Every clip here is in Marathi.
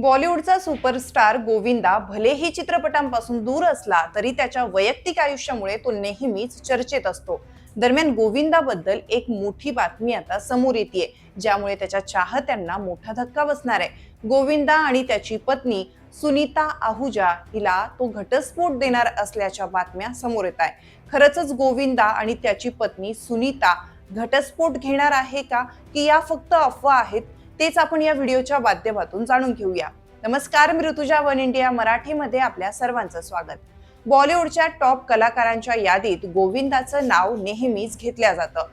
बॉलिवूडचा सुपरस्टार गोविंदा भलेही चित्रपटांपासून दूर असला तरी त्याच्या वैयक्तिक आयुष्यामुळे तो नेहमीच चर्चेत असतो. दरम्यान गोविंदाबद्दल एक मोठी बातमी आता समोर येते ज्यामुळे त्याच्या चाहत्यांना मोठा धक्का बसणार आहे. गोविंदा आणि त्याची पत्नी सुनीता आहुजा हिला तो घटस्फोट देणार असल्याच्या बातम्या समोर येत आहे. खरंच गोविंदा आणि त्याची पत्नी सुनीता घटस्फोट घेणार आहे का? की या फक्त अफवा आहेत? तेच आपण या व्हिडिओच्या माध्यमातून जाणून घेऊया. नमस्कार मी ऋतुजा वन इंडिया मराठीमध्ये आपल्या सर्वांचं स्वागत. बॉलिवूडच्या टॉप कलाकारांच्या यादीत गोविंदाचं नाव नेहमीच घेतल्या जातं.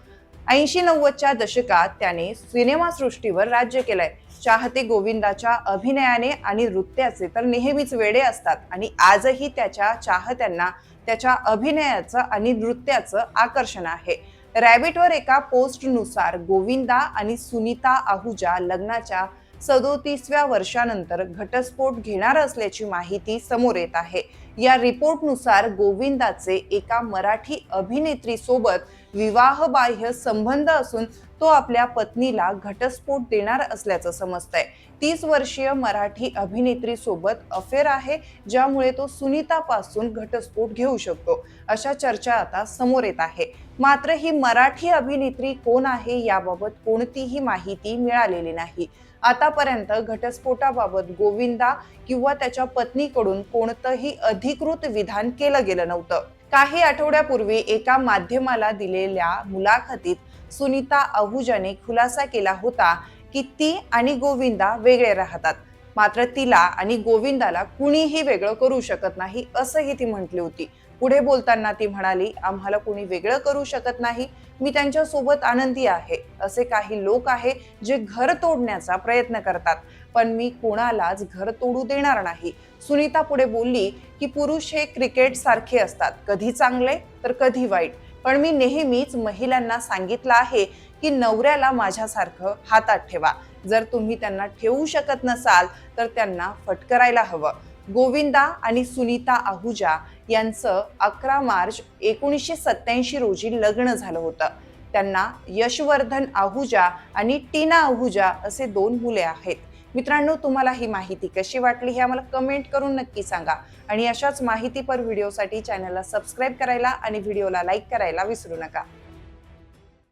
ऐंशी नव्वदच्या दशकात त्याने सिनेमासृष्टीवर राज्य केलंय. चाहते गोविंदाच्या अभिनयाने आणि नृत्याचे तर नेहमीच वेडे असतात आणि आजही त्याच्या चाहत्यांना त्याच्या अभिनयाचं आणि नृत्याचं आकर्षण आहे. रॅबिटवर एका पोस्टनुसार गोविंदा आणि सुनीता आहुजा लग्नाच्या सदोतीसव्या वर्षानंतर घटस्फोट घेणार असल्याची माहिती समोर येत आहे. या रिपोर्टनुसार गोविंदाचे एका मराठी अभिनेत्री सोबत विवाहबाह्य संबंध असून तो आपल्या पत्नीला घटस्फोट देणार असल्याचं समजतंय. तीस वर्षीय मराठी अभिनेत्री सोबत अफेअर आहे ज्यामुळे तो सुनीतापासून घटस्फोट घेऊ शकतो अशा चर्चा आता समोर येत आहे. मात्र ही मराठी अभिनेत्री कोण आहे याबाबत कोणतीही माहिती मिळालेली नाही. आतापर्यंत घटस्फोटाबाबत गोविंदा किंवा त्याच्या पत्नीकडून कोणतंही अधिकृत विधान केलं गेलं नव्हतं. काही आठवड्यापूर्वी एका माध्यमाला दिलेल्या मुलाखतीत सुनीता आहुजाने खुलासा केला होता की ती आणि गोविंदा वेगळे राहतात. मात्र तिला आणि गोविंदाला कुणीही वेगळं करू शकत नाही असंही ती म्हटली होती. पुढे बोलताना ती म्हणाली आम्हाला कुणी वेगळं करू शकत नाही. मी त्यांच्यासोबत आनंदी आहे. असे काही लोक आहे जे घर तोडण्याचा प्रयत्न करतात. पण मी कोणालाच घर तोडू देणार नाही. सुनीता पुढे बोलली की पुरुष हे क्रिकेट सारखे असतात. कधी चांगले तर कधी वाईट. पण मी नेहमीच महिलांना सांगितलं आहे की नवऱ्याला माझ्यासारखं हातात ठेवा. जर तुम्ही त्यांना ठेवू शकत नसाल तर त्यांना फटकरायला हवं. गोविंदा आणि सुनीता आहुजा यांचं अकरा मार्च एकोणीसशे सत्याऐंशी रोजी लग्न झालं होतं. त्यांना यशवर्धन आहुजा आणि टीना आहुजा असे दोन मुले आहेत. मित्रांनो तुम्हाला ही माहिती कशी वाटली हे आम्हाला कमेंट करून नक्की सांगा. आणि अशाच माहितीपर व्हिडिओसाठी चॅनलला सबस्क्राईब करायला आणि व्हिडिओला लाईक करायला विसरू नका.